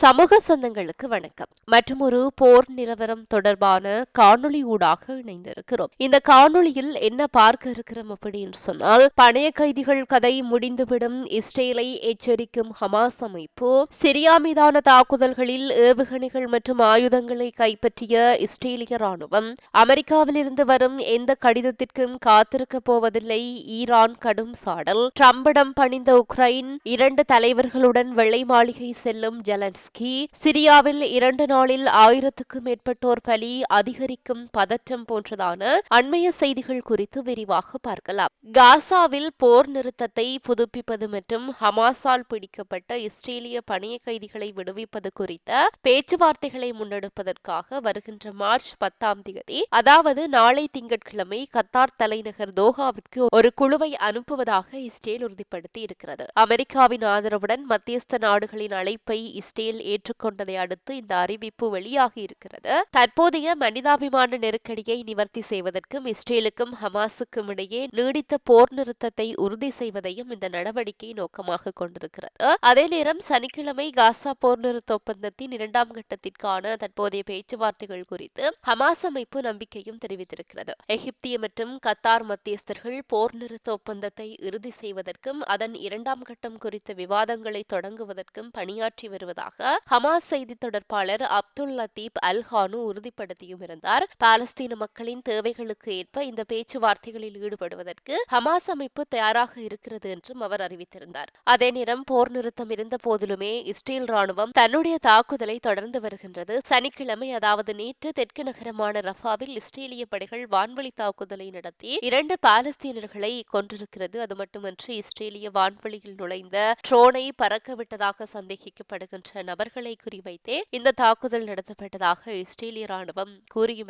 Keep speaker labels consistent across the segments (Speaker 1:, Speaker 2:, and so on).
Speaker 1: சமூக சொந்தங்களுக்கு வணக்கம். மற்றும் ஒரு போர் நிலவரம் தொடர்பான காணொளி ஊடாக இணைந்திருக்கிறோம். இந்த காணொளியில் என்ன பார்க்க இருக்கிறோம் அப்படின்னு சொன்னால் பணைய கைதிகள் கதை முடிந்துவிடும் இஸ்ரேலை எச்சரிக்கும் ஹமாஸ் அமைப்பு சிரியா மீதான தாக்குதல்களில் ஏவுகணைகள் மற்றும் ஆயுதங்களை கைப்பற்றிய இஸ்ரேலிய ராணுவம் அமெரிக்காவிலிருந்து வரும் எந்த கடிதத்திற்கும் காத்திருக்க போவதில்லை ஈரான் கடும் சாடல் ட்ரம்பிடம் பணிந்த உக்ரைன் இரண்டு தலைவர்களுடன் வெள்ளை மாளிகை செல்லும் ஜெலன்ஸ்கி சிரியாவில் இரண்டு நாளில் ஆயிரத்துக்கும் மேற்பட்டோர் பலி அதிகரிக்கும் பதற்றம் போன்றதான அண்மைய செய்திகள் குறித்து விரிவாக பார்க்கலாம். காசாவில் போர் நிறுத்தத்தை புதுப்பிப்பது மற்றும் ஹமாஸால் பிடிக்கப்பட்ட இஸ்ரேலிய பணிய கைதிகளை விடுவிப்பது குறித்த பேச்சுவார்த்தைகளை முன்னெடுப்பதற்காக வருகின்ற மார்ச் பத்தாம் தேதி அதாவது நாளை திங்கட்கிழமை கத்தார் தலைநகர் தோஹாவிற்கு ஒரு குழுவை அனுப்புவதாக இஸ்ரேல் உறுதிப்படுத்தி இருக்கிறது அமெரிக்காவின் ஆதரவுடன் மத்தியஸ்த நாடுகளின் அழைப்பை இஸ்ரேல் ஏற்றுக்கொண்டதை அடுத்து இந்த அறிவிப்பு வெளியாகி இருக்கிறது. தற்போதைய மனிதாபிமான நெருக்கடியை நிவர்த்தி செய்வதற்கும் இஸ்ரேலுக்கும் ஹமாஸுக்கும் இடையே நீடித்த போர் நிறுத்தத்தை உறுதி செய்வதையும் இந்த நடவடிக்கை நோக்கமாக கொண்டிருக்கிறது. அதே நேரம் சனிக்கிழமை காசா போர் நிறுத்த ஒப்பந்தத்தின் இரண்டாம் கட்டத்திற்கான தற்போதைய பேச்சுவார்த்தைகள் குறித்து ஹமாஸ் அமைப்பு நம்பிக்கையும் தெரிவித்திருக்கிறது. எகிப்திய மற்றும் கத்தார் மத்தியஸ்தர்கள் போர் நிறுத்த ஒப்பந்தத்தை இறுதி செய்வதற்கும் அதன் இரண்டாம் கட்டம் குறித்த விவாதங்களை தொடங்குவதற்கும் பணியாற்றி வருவதாக ஹமாஸ் செய்தி தொடர்பாளர் அப்துல் லத்தீப் அல் ஹானு உறுதிப்படுத்தியும் இருந்தார். பாலஸ்தீன மக்களின் தேவைகளுக்கு ஏற்ப இந்த பேச்சுவார்த்தைகளில் ஈடுபடுவதற்கு ஹமாஸ் அமைப்பு தயாராக இருக்கிறது என்றும் அவர் அறிவித்திருந்தார். அதே நேரம் போர் நிறுத்தம் இருந்த போதிலுமே இஸ்ரேல் ராணுவம் தன்னுடைய தாக்குதலை தொடர்ந்து வருகின்றது. சனிக்கிழமை அதாவது நேற்று தெற்கு நகரமான ரஃபாவில் இஸ்ரேலிய படைகள் வான்வழி தாக்குதலை நடத்தி இரண்டு பாலஸ்தீனர்களை கொன்றிருக்கிறது. அது மட்டுமன்றி இஸ்ரேலிய வான்வழியில் நுழைந்த ட்ரோனை பறக்கவிட்டதாக சந்தேகிக்கப்படுகின்ற நபர்களை குறிவைத்தே இந்த தாக்குதல் நடத்தப்பட்டதாக இஸ்ரேலிய ராணுவம் கூறியும்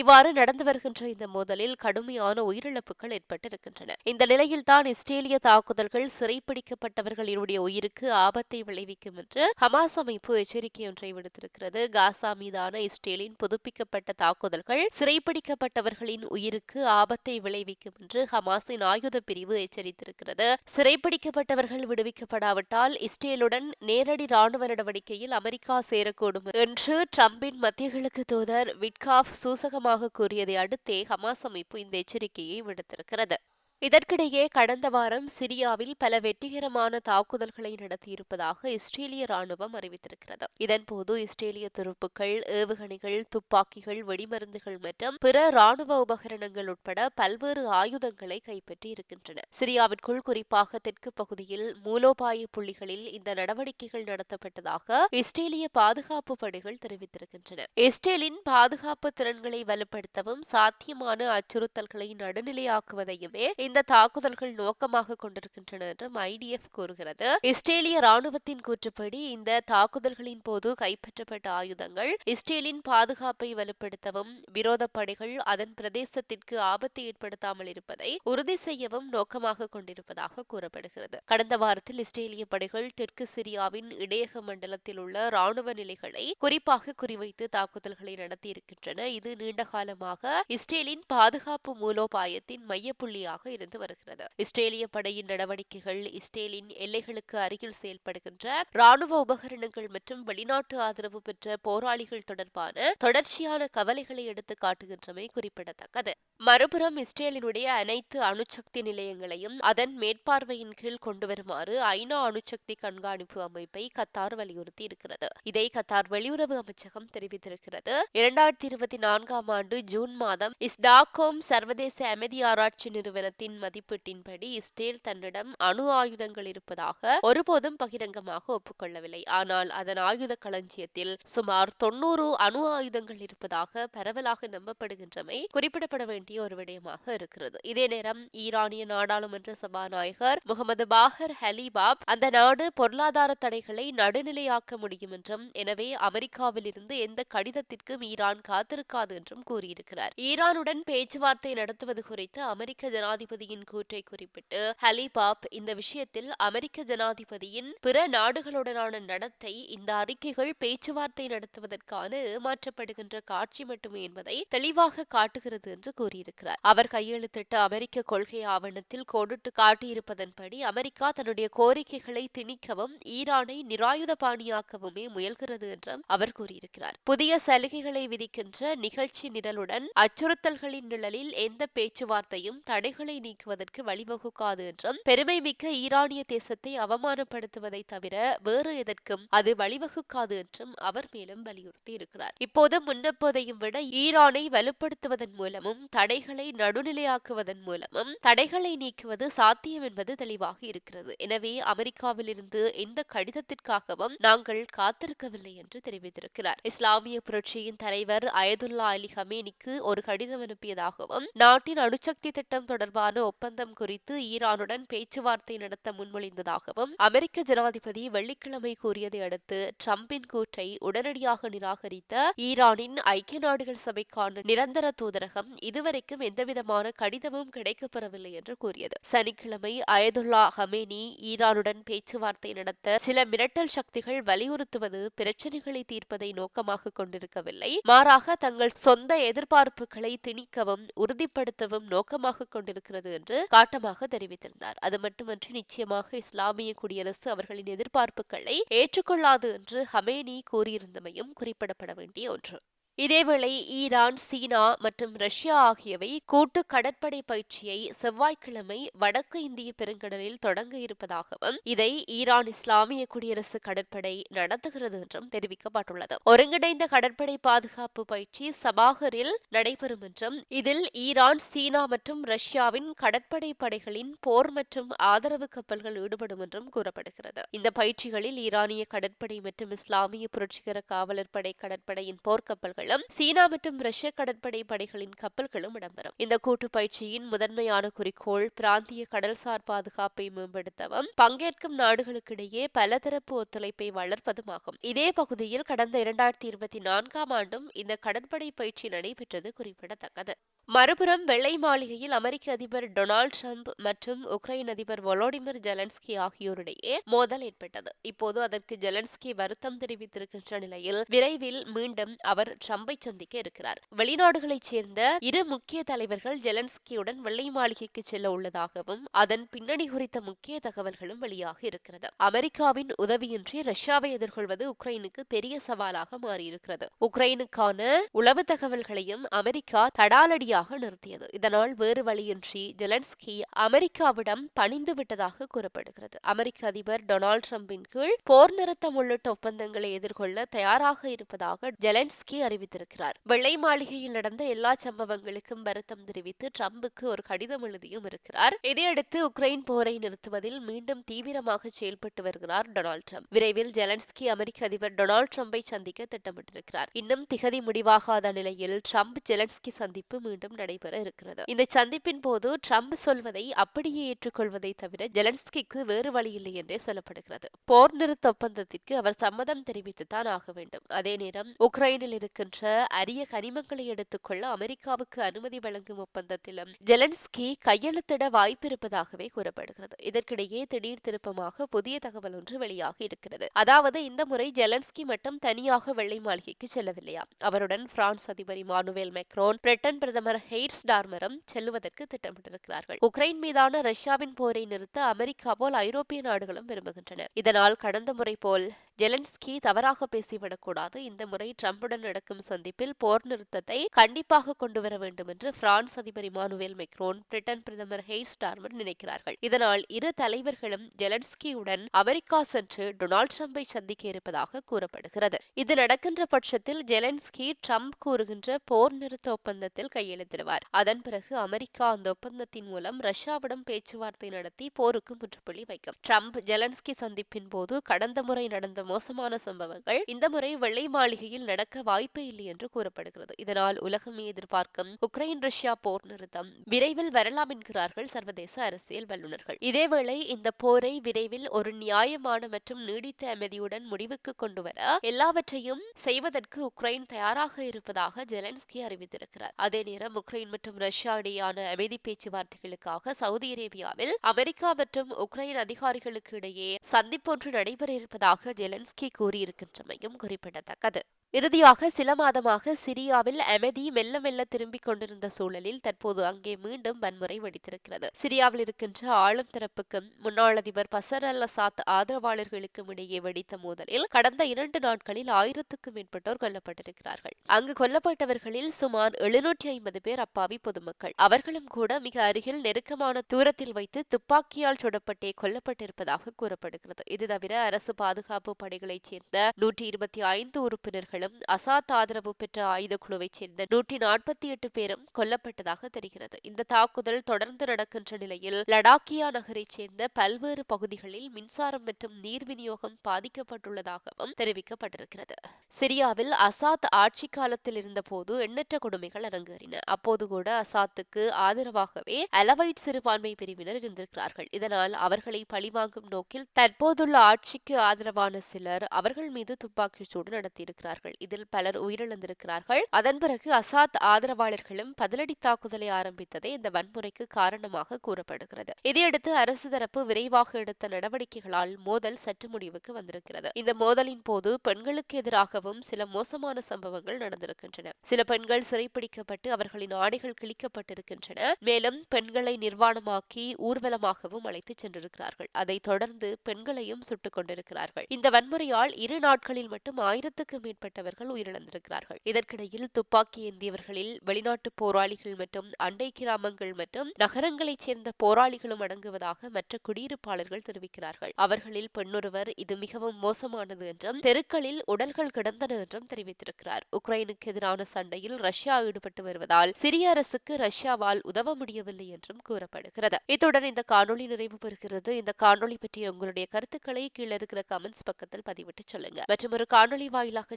Speaker 1: இவ்வாறு நடந்து வருகின்ற இந்த மோதலில் கடுமையான உயிரிழப்புகள் ஏற்பட்டிருக்கின்றன. இந்த நிலையில் தான் இஸ்ரேலிய தாக்குதல்கள் சிறைப்பிடிக்கப்பட்டவர்களினுடைய உயிருக்கு ஆபத்தை விளைவிக்கும் என்று ஹமாஸ் அமைப்பு எச்சரிக்கை ஒன்றை விடுத்திருக்கிறது. காசா மீதான இஸ்ரேலின் புதுப்பிக்கப்பட்ட தாக்குதல்கள் சிறைப்பிடிக்கப்பட்டவர்களின் உயிருக்கு ஆபத்தை விளைவிக்கும் என்று ஹமாஸின் ஆயுத பிரிவு எச்சரித்திருக்கிறது. சிறைப்பிடிக்கப்பட்டவர்கள் விடுவிக்கப்படாவிட்டால் இஸ்ரேலுடன் நேரடி ராணுவ நடவடிக்கையில் அமெரிக்கா சேரக்கூடும் என்று டிரம்பின் மத்திய கிழக்கு தூதர் விட்காஃப் சூசகமாக கூறியதை அடுத்தே ஹமாஸ் அமைப்பு இந்த எச்சரிக்கையை விடுத்திருக்கிறது. இதற்கிடையே கடந்த வாரம் சிரியாவில் பல வெற்றிகரமான தாக்குதல்களை நடத்தியிருப்பதாக இஸ்ரேலிய ராணுவம் அறிவித்திருக்கிறது. இதன்போது இஸ்ரேலிய துருப்புக்கள் ஏவுகணைகள் துப்பாக்கிகள் வெடிமருந்துகள் மற்றும் பிற ராணுவ உபகரணங்கள் உட்பட பல்வேறு ஆயுதங்களை கைப்பற்றி இருக்கின்றன சிரியாவிற்குள் குறிப்பாக தெற்கு பகுதியில் மூலோபாய புள்ளிகளில் இந்த நடவடிக்கைகள் நடத்தப்பட்டதாக இஸ்ரேலிய பாதுகாப்பு படைகள் தெரிவித்திருக்கின்றன. இஸ்ரேலின் பாதுகாப்பு திறன்களை வலுப்படுத்தவும் சாத்தியமான அச்சுறுத்தல்களை நடுநிலையாக்குவதையுமே இந்த தாக்குதல்கள் நோக்கமாக கொண்டிருக்கின்றன என்றும் ஐடிஎஃப் கூறுகிறது. இஸ்ரேலிய ராணுவத்தின் கூற்றுப்படி இந்த தாக்குதல்களின் போது கைப்பற்றப்பட்ட ஆயுதங்கள் இஸ்ரேலின் பாதுகாப்பை வலுப்படுத்தவும் விரோத படைகள் அதன் பிரதேசத்திற்கு ஆபத்தை ஏற்படுத்தாமல் இருப்பதை உறுதி செய்யவும் நோக்கமாக கொண்டிருப்பதாக கூறப்படுகிறது. கடந்த வாரத்தில் இஸ்ரேலிய படைகள் தெற்கு சிரியாவின் இடையக மண்டலத்தில் உள்ள ராணுவ நிலைகளை குறிப்பாக குறிவைத்து தாக்குதல்களை நடத்தியிருக்கின்றன. இது நீண்ட காலமாக இஸ்ரேலின் பாதுகாப்பு மூலோபாயத்தின் மையப்புள்ளியாக இருந்து வருகிறது. இஸ்ரேலிய படையின் நடவடிக்கைகள் இஸ்ரேலின் எல்லைகளுக்கு அருகில் செயல்படுகின்ற ராணுவ உபகரணங்கள் மற்றும் வெளிநாட்டு ஆதரவு பெற்ற போராளிகள் தொடர்பான தொடர்ச்சியான கவலைகளை எடுத்து காட்டுகின்றமை குறிப்பிடத்தக்கது. மறுபுறம் இஸ்ரேலினுடைய அனைத்து அணுசக்தி நிலையங்களையும் அதன் மேற்பார்வையின் கீழ் கொண்டு வருமாறு ஐநா அணுசக்தி கண்காணிப்பு அமைப்பை கத்தார் வலியுறுத்தி இருக்கிறது. இதை கத்தார் வெளியுறவு அமைச்சகம் தெரிவித்திருக்கிறது. இரண்டாயிரத்தி இருபத்தி நான்காம் ஆண்டு ஜூன் மாதம் இஸ்டாக்ஹோம் சர்வதேச அமைதி ஆராய்ச்சி நிறுவனத்தின் மதிப்பீட்டின்படி இஸ்ரேல் தன்னிடம் அணு ஆயுதங்கள் இருப்பதாக ஒருபோதும் பகிரங்கமாக ஒப்புக்கொள்ளவில்லை. ஆனால் அதன் ஆயுத களஞ்சியத்தில் சுமார் தொன்னூறு அணு ஆயுதங்கள் இருப்பதாக பரவலாக நம்பப்படுகின்றமை குறிப்பிடப்பட வேண்டிய ஒரு விடயமாக இருக்கிறது. இதே நேரம் ஈரானிய நாடாளுமன்ற சபாநாயகர் முகமது பாகர் ஹலிபாப் அந்த நாடு பொருளாதார தடைகளை நடுநிலையாக்க முடியும் என்றும் எனவே அமெரிக்காவிலிருந்து எந்த கடிதத்திற்கும் ஈரான் காத்திருக்காது என்றும் கூறியிருக்கிறார். ஈரானுடன் பேச்சுவார்த்தை நடத்துவது குறித்து அமெரிக்க ஜனாதிபதி ஜனாதிபதியின் கூற்றை குறிப்பிட்டு ஹலிபாப் இந்த விஷயத்தில் அமெரிக்க ஜனாதிபதியின் பிற நாடுகளுடனான நடத்தை இந்த அறிக்கைகள் பேச்சுவார்த்தை நடத்துவதற்கான ஏமாற்றப்படுகின்ற காட்சி மட்டுமே என்பதை தெளிவாக காட்டுகிறது என்று கூறியிருக்கிறார். அவர் கையெழுத்திட்ட அமெரிக்க கொள்கை ஆவணத்தில் கோடிட்டு காட்டியிருப்பதன்படி அமெரிக்கா தன்னுடைய கோரிக்கைகளை திணிக்கவும் ஈரானை நிராயுத பாணியாக்கவுமே முயல்கிறது என்றும் அவர் கூறியிருக்கிறார். புதிய சலுகைகளை விதிக்கின்ற நிகழ்ச்சி நிரலுடன் அச்சுறுத்தல்களின் நிழலில் எந்த பேச்சுவார்த்தையும் தடைகளை நீக்குவதற்கு வழிவகுக்காது என்றும் பெருமை மிக்க ஈரானிய தேசத்தை அவமானப்படுத்துவதை தவிர வேறு எதற்கும் அது வழிவகுக்காது என்றும் அவர் மேலும் வலியுறுத்தி இருக்கிறார் இப்போது முன்னெப்போதையும் விட ஈரானை வலுப்படுத்துவதன் மூலமும் தடைகளை நடுநிலையாக்குவதன் மூலமும் தடைகளை நீக்குவது சாத்தியம் என்பது தெளிவாக இருக்கிறது. எனவே அமெரிக்காவிலிருந்து எந்த கடிதத்திற்காகவும் நாங்கள் காத்திருக்கவில்லை என்று தெரிவித்திருக்கிறார். இஸ்லாமிய புரட்சியின் தலைவர் அயதுல்லா அலி ஹமேனிக்கு ஒரு கடிதம் அனுப்பியதாகவும் நாட்டின் அணுசக்தி திட்டம் தொடர்பான ஒப்பந்தம் குறித்து ஈரானுடன் பேச்சுவார்த்தை நடத்த முன்மொழிந்ததாகவும் அமெரிக்க ஜனாதிபதி வெள்ளிக்கிழமை கூறியதை அடுத்து டிரம்பின் கூற்றை உடனடியாக நிராகரித்த ஈரானின் ஐக்கிய நாடுகள் சபைக்கான நிரந்தர தூதரகம் இதுவரைக்கும் எந்தவிதமான கடிதமும் கிடைக்கப்பெறவில்லை என்று கூறியது. சனிக்கிழமை அயதுல்லா ஹமேனி ஈரானுடன் பேச்சுவார்த்தை நடத்த சில மிரட்டல் சக்திகள் வலியுறுத்துவது பிரச்சனைகளை தீர்ப்பதை நோக்கமாக கொண்டிருக்கவில்லை. மாறாக தங்கள் சொந்த எதிர்பார்ப்புகளை திணிக்கவும் உறுதிப்படுத்தவும் நோக்கமாக கொண்டிருக்கிறது என்று காட்டமாக தெரிவித்திருந்தார். அது மட்டுமன்றி நிச்சயமாக இஸ்லாமிய குடியரசு அவர்களின் எதிர்பார்ப்புகளை ஏற்றுக்கொள்ளாது என்று ஹமேனி கூறியிருந்தமையும் குறிப்பிடப்பட வேண்டிய ஒன்று. இதேவேளை ஈரான் சீனா மற்றும் ரஷ்யா ஆகியவை கூட்டு கடற்படை பயிற்சியை செவ்வாய்க்கிழமை வடக்கு இந்திய பெருங்கடலில் தொடங்க இருப்பதாகவும் இதை ஈரான் இஸ்லாமிய குடியரசு கடற்படை நடத்துகிறது என்றும் தெரிவிக்கப்பட்டுள்ளது. ஒருங்கிணைந்த கடற்படை பாதுகாப்பு பயிற்சி சபாகரில் நடைபெறும் என்றும் இதில் ஈரான் சீனா மற்றும் ரஷ்யாவின் கடற்படை படைகளின் போர் மற்றும் ஆதரவு கப்பல்கள் ஈடுபடும் என்றும் கூறப்படுகிறது. இந்த பயிற்சிகளில் ஈரானிய கடற்படை மற்றும் இஸ்லாமிய புரட்சிகர காவலர் படை கடற்படையின் போர்க்கப்பல்கள் கப்பல்களும் சீனா மற்றும் ரஷ்ய கடற்படை படைகளின் கப்பல்களும் இடம்பெறும். இந்த கூட்டு பயிற்சியின் முதன்மையான குறிக்கோள் பிராந்திய கடல்சார் பாதுகாப்பை மேம்படுத்தவும் பங்கேற்கும் நாடுகளுக்கிடையே பலதரப்பு ஒத்துழைப்பை வளர்ப்பதுமாகும். இதே பகுதியில் கடந்த இரண்டாயிரத்தி இருபத்தி நான்காம் ஆண்டும் இந்த கடற்படை பயிற்சி நடைபெற்றது குறிப்பிடத்தக்கது. மறுபுறம் வெள்ளை மாளிகையில் அமெரிக்க அதிபர் டொனால்டு ட்ரம்ப் மற்றும் உக்ரைன் அதிபர் வொலோடிமிர் ஜெலன்ஸ்கி ஆகியோரிடையே மோதல் ஏற்பட்டது. இப்போது அதற்கு ஜெலன்ஸ்கி வருத்தம் தெரிவித்திருக்கின்ற நிலையில் விரைவில் மீண்டும் அவர் ட்ரம்பை சந்திக்க இருக்கிறார். வெளிநாடுகளைச் சேர்ந்த இரு முக்கிய தலைவர்கள் ஜெலன்ஸ்கியுடன் வெள்ளை மாளிகைக்கு செல்ல உள்ளதாகவும் அதன் பின்னணி குறித்த முக்கிய தகவல்களும் வெளியாக இருக்கிறது. அமெரிக்காவின் உதவியின்றி ரஷ்யாவை எதிர்கொள்வது உக்ரைனுக்கு பெரிய சவாலாக மாறியிருக்கிறது. உக்ரைனுக்கான உளவு தகவல்களையும் அமெரிக்கா தடாலடியாக உடனடியாக நிறுத்தியது. இதனால் வேறு வழியின்றி ஜெலன்ஸ்கி அமெரிக்காவிடம் பணிந்து விட்டதாக கூறப்படுகிறது. அமெரிக்க அதிபர் டொனால்டு டிரம்பின் கீழ் போர் நிறுத்தம் உள்ளிட்ட ஒப்பந்தங்களை எதிர்கொள்ள தயாராக இருப்பதாக ஜெலன்ஸ்கி அறிவித்திருக்கிறார். வெள்ளை மாளிகையில் நடந்த எல்லா சம்பவங்களுக்கும் வருத்தம் தெரிவித்து டிரம்புக்கு ஒரு கடிதம் எழுதியும் இருக்கிறார். இதையடுத்து உக்ரைன் போரை நிறுத்துவதில் மீண்டும் தீவிரமாக செயல்பட்டு வருகிறார் டொனால்டு ட்ரம்ப். விரைவில் ஜெலன்ஸ்கி அமெரிக்க அதிபர் டொனால்டு ட்ரம்பை சந்திக்க திட்டமிட்டிருக்கிறார். இன்னும் திகதி முடிவாகாத நிலையில் ட்ரம்ப் ஜெலன்ஸ்கி சந்திப்பு மீண்டும் மீண்டும் நடைபெற இருக்கிறது. இந்த சந்திப்பின் போது ட்ரம்ப் சொல்வதை அப்படியே ஏற்றுக்கொள்வதை தவிர ஜெலன்ஸ்கிக்கு வேறு வழி இல்லை என்றே சொல்லப்படுகிறது. போர் நிறுத்த ஒப்பந்தத்திற்கு அவர் சம்மதம் தெரிவித்துத்தான் ஆக வேண்டும். அதே நேரம் உக்ரைனில் இருக்கின்ற அரிய கனிமங்களை எடுத்துக்கொள்ள அமெரிக்காவுக்கு அனுமதி வழங்கும் ஒப்பந்தத்திலும் ஜெலன்ஸ்கி கையெழுத்திட வாய்ப்பிருப்பதாகவே கூறப்படுகிறது. இதற்கிடையே திடீர் திருப்பமாக புதிய தகவல் ஒன்று வெளியாகி இருக்கிறது. அதாவது இந்த முறை ஜெலன்ஸ்கி மட்டும் தனியாக வெள்ளை மாளிகைக்கு செல்லவில்லையா அவருடன் பிரான்ஸ் அதிபர் இமானுவேல் மெக்ரோன் பிரிட்டன் பிரதமர் ஹெய்ட்ஸ் டார்மரம் செல்லுவதற்கு திட்டமிட்டிருக்கிறார்கள். உக்ரைன் மீதான ரஷ்யாவின் போரை நிறுத்த அமெரிக்கா போல் ஐரோப்பிய நாடுகளும் விரும்புகின்றன. இதனால் கடந்த முறை போல் ஜெலன்ஸ்கி தவறாக பேசிவிடக்கூடாது. இந்த முறை ட்ரம்புடன் நடக்கும் சந்திப்பில் போர் நிறுத்தத்தை கண்டிப்பாக கொண்டு வர வேண்டும் என்று பிரான்ஸ் அதிபர் இமானுவேல் மெக்ரோன் பிரிட்டன் பிரதமர் ஹெய்ஸ் டார்மர் நினைக்கிறார்கள். இதனால் இரு தலைவர்களும் ஜெலன்ஸ்கியுடன் அமெரிக்கா சென்று டொனால்டு ட்ரம்பை சந்திக்க இருப்பதாக கூறப்படுகிறது. இது நடக்கின்ற பட்சத்தில் ஜெலன்ஸ்கி ட்ரம்ப் கூறுகின்ற போர் நிறுத்த ஒப்பந்தத்தில் கையெழுத்திடுவார். அதன் பிறகு அமெரிக்கா அந்த ஒப்பந்தத்தின் மூலம் ரஷ்யாவிடம் பேச்சுவார்த்தை நடத்தி போருக்கு முற்றுப்புள்ளி வைக்கும். ட்ரம்ப் ஜெலன்ஸ்கி சந்திப்பின் போது கடந்த முறை நடந்த மோசமான சம்பவங்கள். இந்த முறை வெள்ளை மாளிகையில் நடக்க வாய்ப்பே இல்லை என்று கூறப்படுகிறது. இதனால் உலகமே எதிர்பார்க்கும் உக்ரைன் ரஷ்யா போர் நிறுத்தம் விரைவில் வரலாம் என்கிறார்கள் சர்வதேச அரசியல் வல்லுநர்கள். இதேவேளை இந்த போரை விரைவில் ஒரு நியாயமான மற்றும் நீடித்த அமைதியுடன் முடிவுக்கு கொண்டுவர எல்லாவற்றையும் செய்வதற்கு உக்ரைன் தயாராக இருப்பதாக ஜெலன்ஸ்கி அறிவித்திருக்கிறார். அதே நேரம் உக்ரைன் மற்றும் ரஷ்யா இடையேயான அமைதி பேச்சுவார்த்தைகளுக்காக சவுதி அரேபியாவில் அமெரிக்கா மற்றும் உக்ரைன் அதிகாரிகளுக்கு இடையே சந்திப்பொன்று நடைபெற இருப்பதாக ஜெலன்ஸ்கி கூறியிருக்கின்றமையும் குறிப்பிடத்தக்கது. இறுதியாக சில மாதமாக சிரியாவில் அமைதி மெல்ல மெல்ல திரும்பிக் கொண்டிருந்த சூழலில் தற்போது அங்கே மீண்டும் வன்முறை வெடித்திருக்கிறது. சிரியாவில் இருக்கின்ற ஆளும் தரப்புக்கும் முன்னாள் அதிபர் பசர் அல் அசாத் ஆதரவாளர்களுக்கும் இடையே வெடித்த மோதலில் கடந்த இரண்டு நாட்களில் ஆயிரத்துக்கும் மேற்பட்டோர் கொல்லப்பட்டிருக்கிறார்கள். அங்கு கொல்லப்பட்டவர்களில் சுமார் எழுநூற்றி ஐம்பது பேர் அப்பாவி பொதுமக்கள். அவர்களும் கூட மிக அருகில் நெருக்கமான தூரத்தில் வைத்து துப்பாக்கியால் சுடப்பட்டே கொல்லப்பட்டிருப்பதாக கூறப்படுகிறது. இது தவிர அரசு பாதுகாப்பு படைகளைச் சேர்ந்த நூற்றி இருபத்தி ஐந்து உறுப்பினர்கள் உறுப்பினர்களும் அசாத் ஆதரவு பெற்ற ஆயுத குழுவைச் சேர்ந்த நூற்றி நாற்பத்தி எட்டு பேரும் கொல்லப்பட்டதாக தெரிகிறது. இந்த தாக்குதல் தொடர்ந்து நடக்கின்ற நிலையில் லடாக்கியா நகரைச் சேர்ந்த பல்வேறு பகுதிகளில் மின்சாரம் மற்றும் நீர் விநியோகம் பாதிக்கப்பட்டுள்ளதாகவும் தெரிவிக்கப்பட்டிருக்கிறது. சிரியாவில் அசாத் ஆட்சி காலத்தில் இருந்தபோது எண்ணற்ற கொடுமைகள் அரங்கேறின. அப்போது கூட அசாத்துக்கு ஆதரவாகவே அலவைட் சிறுபான்மை பிரிவினர் இருந்திருக்கிறார்கள். இதனால் அவர்களை பழிவாங்கும் நோக்கில் தற்போதுள்ள ஆட்சிக்கு ஆதரவான சிலர் அவர்கள் மீது துப்பாக்கிச் சூடு நடத்தியிருக்கிறார்கள். இதில் பலர் உயிரிழந்திருக்கிறார்கள். அதன் பிறகு அசாத் ஆதரவாளர்களும் பதிலடி தாக்குதலை ஆரம்பித்ததே இந்த வன்முறைக்கு காரணமாக கூறப்படுகிறது. இதையடுத்து அரசு தரப்பு விரைவாக எடுத்த நடவடிக்கைகளால் மோதல் சற்று முடிவுக்கு வந்திருக்கிறது. இந்த மோதலின் போது பெண்களுக்கு எதிராகவும் சில மோசமான சம்பவங்கள் நடந்திருக்கின்றன. சில பெண்கள் சிறைப்பிடிக்கப்பட்டு அவர்களின் ஆடைகள் கிழிக்கப்பட்டிருக்கின்றன. மேலும் பெண்களை நிர்வாணமாக்கி ஊர்வலமாகவும் அழைத்துச் சென்றிருக்கிறார்கள். அதைத் தொடர்ந்து பெண்களையும் சுட்டுக் கொண்டிருக்கிறார்கள். இந்த வன்முறையால் இரு நாட்களில் மட்டும் ஆயிரத்துக்கும் மேற்பட்டவர்கள் உயிரிழந்திருக்கிறார்கள். இதற்கிடையில் துப்பாக்கி ஏந்தியவர்களில் வெளிநாட்டு போராளிகள் மற்றும் அண்டை கிராமங்கள் மற்றும் நகரங்களைச் சேர்ந்த போராளிகளும் அடங்குவதாக மற்ற குடியிருப்பாளர்கள் தெரிவிக்கிறார்கள். அவர்களில் பெண்ணொருவர் இது மிகவும் மோசமானது என்றும் தெருக்களில் உடல்கள் கிடந்தன என்றும் தெரிவித்திருக்கிறார். உக்ரைனுக்கு எதிரான சண்டையில் ரஷ்யா ஈடுபட்டு வருவதால் சிரிய அரசுக்கு ரஷ்யாவால் உதவ முடியவில்லை என்றும் கூறப்படுகிறது. இத்துடன் இந்த காணொளி நிறைவு பெறுகிறது. இந்த காணொளி பற்றிய உங்களுடைய கருத்துக்களை கீழே இருக்கிற கமெண்ட்ஸ் பக்கத்தில் பதிவிட்டு சொல்லுங்க. மற்றும் ஒரு காணொளி வாயிலாக